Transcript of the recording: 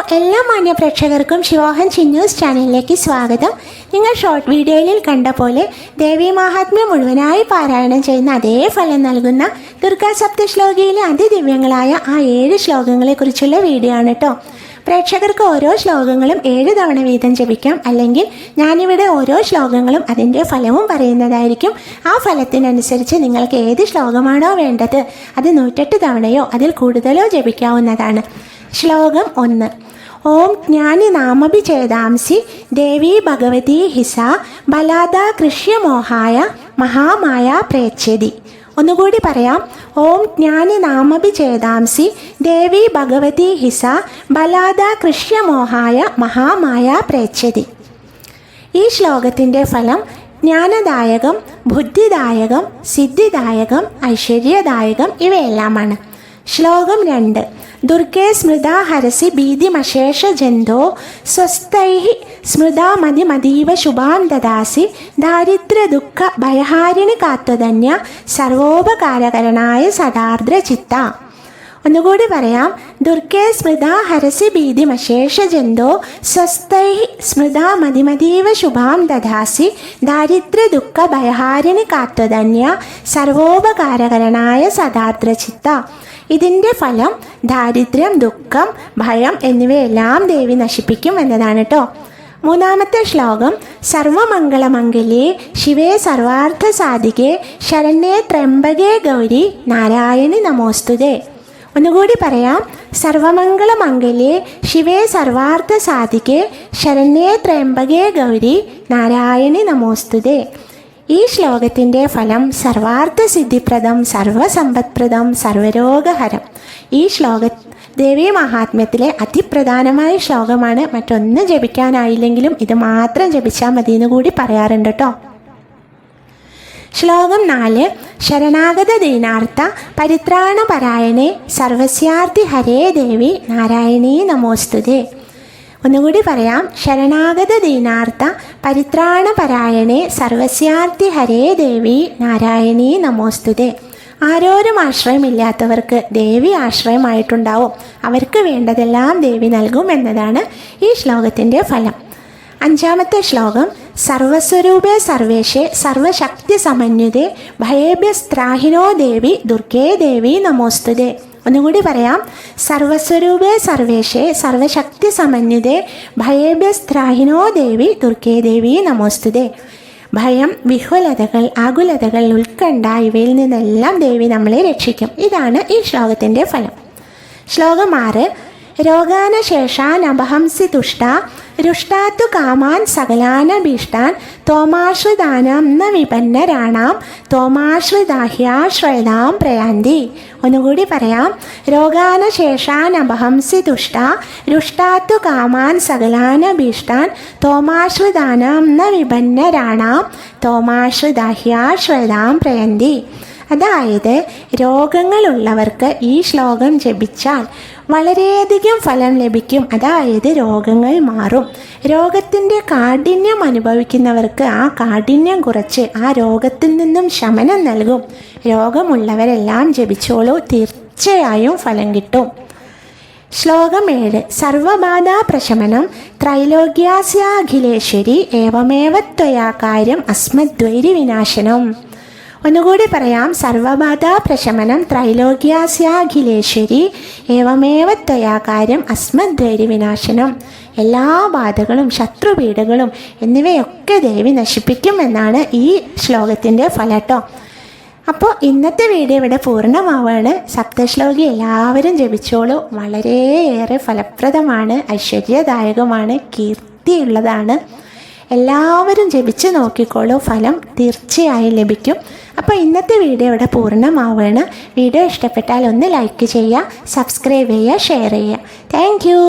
എല്ലാ മാന്യ പ്രേക്ഷകർക്കും ശിവോഹൻ ചിന്നൂസ് ചാനലിലേക്ക് സ്വാഗതം. നിങ്ങൾ ഷോർട്ട് വീഡിയോയിൽ കണ്ട പോലെ ദേവി മഹാത്മ്യം മുഴുവനായി പാരായണം ചെയ്യുന്ന അതേ ഫലം നൽകുന്ന ദുർഗാ സപ്ത സപ്തശ്ലോകിയിലെ അതിദിവ്യങ്ങളായ ആ ഏഴ് ശ്ലോകങ്ങളെക്കുറിച്ചുള്ള വീഡിയോ ആണ് കേട്ടോ പ്രേക്ഷകർക്ക് ഓരോ ശ്ലോകങ്ങളും ഏഴ് തവണ വീതം ജപിക്കാം. അല്ലെങ്കിൽ ഞാനിവിടെ ഓരോ ശ്ലോകങ്ങളും അതിന്റെ ഫലവും പറയുന്നതായിരിക്കും. ആ ഫലത്തിനനുസരിച്ച് നിങ്ങൾക്ക് ഏത് ശ്ലോകമാണോ വേണ്ടത് അത് നൂറ്റെട്ട് തവണയോ അതിൽ കൂടുതലോ ജപിക്കാവുന്നതാണ്. ശ്ലോകം ഒന്ന്. ഓം ജ്ഞാനി നാമഭി ചേതാംസി ദേവി ഭഗവതി ഹിസ ബലാദ കൃഷ്യമോഹായ മഹാമായ പ്രേച്ഛതി. ഒന്നുകൂടി പറയാം. ഓം ജ്ഞാനി നാമഭി ചേതാംസി ദേവി ഭഗവതി ഹിസ ബലാദ കൃഷ്യമോഹായ മഹാമായ പ്രേച്ഛതി. ഈ ശ്ലോകത്തിന്റെ ഫലം ജ്ഞാനദായകം ബുദ്ധിദായകം സിദ്ധിദായകം ഐശ്വര്യദായകം ഇവയെല്ലാമാണ്. ശ്ലോകം രണ്ട്. ദുർഗേ സ്മൃതാ ഹരസി ഭീതിമശേഷ ജന്തോ സ്വസ്ഥൈ സ്മൃതാ മതി മതീവ ശുഭാം ദദാസി ദാരിദ്ര്യ ദുഃഖ ഭയഹാരിണി കാത്തുതന്യ സർവോപകാരകരനായ സദാർദ്ര ചിത്ത. ഒന്നുകൂടി പറയാം. ദുർഗേ സ്മൃത ഹരസി ഭീതിമശേഷ ജന്തോ സ്വസ്ഥൈ സ്മൃത മതിമതീവ ശുഭാം ദദാസി ദാരിദ്ര്യ ദുഃഖ ഭയഹാരിണി കാത്തുതന്യ സർവോപകാരകരനായ സദാർദ്ര ചിത്ത ഇതിന്റെ ഫലം ദാരിദ്ര്യം ദുഃഖം ഭയം എന്നിവയെല്ലാം ദേവി നശിപ്പിക്കും എന്നതാണ് കേട്ടോ മൂന്നാമത്തെ ശ്ലോകം സർവമംഗളമംഗലേ ശിവേ സർവാർത്ഥ സാധികേ ശരണ്യേ ത്രംബകേ ഗൗരി നാരായണി നമോസ്തുതേ. ഒന്നുകൂടി പറയാം. സർവമംഗളമംഗലേ ശിവേ സർവാർത്ഥ സാധികേ ശരണ്യേ ത്രയംബകേ ഗൗരി നാരായണി നമോസ്തുതേ. ഈ ശ്ലോകത്തിന്റെ ഫലം സർവാർത്ഥ സിദ്ധിപ്രദം സർവസമ്പത്പ്രദം സർവരോഗഹരം. ഈ ശ്ലോക ദേവീ മഹാത്മ്യത്തിലെ അതിപ്രധാനമായ ശ്ലോകമാണ്. മറ്റൊന്നും ജപിക്കാനായില്ലെങ്കിലും ഇത് മാത്രം ജപിച്ചാൽ മതി എന്ന് കൂടി പറയാറുണ്ട് കേട്ടോ. ശ്ലോകം നാല് ശരണാഗത ദീനാർത്ഥ പരിത്രാണപരായണെ സർവസ്യാർത്ഥി ഹരേ ദേവി നാരായണീ നമോസ്തുതേ. ഒന്നുകൂടി പറയാം ശരണാഗത ദീനാർത്ഥ പരിത്രാണപരായണെ സർവസ്യാർത്ഥി ഹരേ ദേവി നാരായണീ നമോസ്തുതേ. ആരോരും ആശ്രയമില്ലാത്തവർക്ക് ദേവി ആശ്രയമായിട്ടുണ്ടാവും. അവർക്ക് വേണ്ടതെല്ലാം ദേവി നൽകും എന്നതാണ് ഈ ശ്ലോകത്തിന്റെ ഫലം. അഞ്ചാമത്തെ ശ്ലോകം സർവസ്വരൂപേ സർവേഷേ സർവശക്തി സമന്വിതേ ഭയേഭ്യസ്ത്രാഹിനോ ദേവി ദുർഗേ ദേവി നമോസ്തുതേ. ഒന്നുകൂടി പറയാം. സർവസ്വരൂപേ സർവേഷേ സർവശക്തി സമന്വിതേ ഭയേഭ്യസ്ത്രാഹിനോ ദേവി ദുർഗേ ദേവി നമോസ്തുതേ. ഭയം വിഹ്വലതകൾ ആകുലതകൾ ഉത്കണ്ഠ ഇവയിൽ നിന്നെല്ലാം ദേവി നമ്മളെ രക്ഷിക്കും. ഇതാണ് ഈ ശ്ലോകത്തിന്റെ ഫലം. ശ്ലോകം ആറ്. രോഗാനശേഷാനപഹംസി തുഷ്ട രുഷ്ടാത്തു കാമാൻ സകലാനഭീഷ്ടാൻ തോമാശ്രിതാനം ന വിപന്നരാണാം തോമാശ്രിതാഹ്യാശ്രയതാം പ്രയാന്തി. ഒന്നുകൂടി പറയാം. രോഗാനശേഷാനപഹംസി തുഷ്ട രുഷ്ടാത്തു കാമാൻ സകലാനഭീഷ്ടാൻ തോമാശ്രിതാനം ന വിപന്നരാണാം തോമാശ്രിതാഹ്യാശ്രയതാം പ്രയന്തി. അതായത് രോഗങ്ങളുള്ളവർക്ക് ഈ ശ്ലോകം ജപിച്ചാൽ വളരെയധികം ഫലം ലഭിക്കും. അതായത് രോഗങ്ങൾ മാറും. രോഗത്തിന്റെ കാഠിന്യം അനുഭവിക്കുന്നവർക്ക് ആ കാഠിന്യം കുറച്ച് ആ രോഗത്തിൽ നിന്നും ശമനം നൽകും. രോഗമുള്ളവരെല്ലാം ജപിച്ചോളൂ. തീർച്ചയായും ഫലം കിട്ടും. ശ്ലോകം ഏഴ്. സർവബാധാ പ്രശമനം ത്രൈലോക്യാസ്യാഖിലേശ്വരി ഏവമേവ ത്വയാ കാര്യം അസ്മദ്വൈരി വിനാശനം ഒന്നുകൂടി പറയാം. സർവബാധ പ്രശമനം ത്രൈലോക്യാസ്യാഖിലേശ്വരി ഏവമേവ ത്വയാകാര്യം അസ്മദ്വൈരി വിനാശനം. എല്ലാ ബാധകളും ശത്രുപീഠകളും എന്നിവയൊക്കെ ദേവി നശിപ്പിക്കും എന്നാണ് ഈ ശ്ലോകത്തിന്റെ ഫലട്ടോ. അപ്പോൾ ഇന്നത്തെ വീഡിയോ ഇവിടെ പൂർണമാവാണ്. സപ്തശ്ലോകി എല്ലാവരും ജപിച്ചോളൂ. വളരെയേറെ ഫലപ്രദമാണ് ഐശ്വര്യദായകമാണ് കീർത്തിയുള്ളതാണ്. എല്ലാവരും ജപിച്ച് നോക്കിക്കോളൂ. ഫലം തീർച്ചയായും ലഭിക്കും. അപ്പോൾ ഇന്നത്തെ വീഡിയോ ഇവിടെ പൂർണമാവുകയാണ്. വീഡിയോ ഇഷ്ടപ്പെട്ടാൽ ഒന്ന് ലൈക്ക് ചെയ്യുക സബ്സ്ക്രൈബ് ചെയ്യുക ഷെയർ ചെയ്യുക. താങ്ക്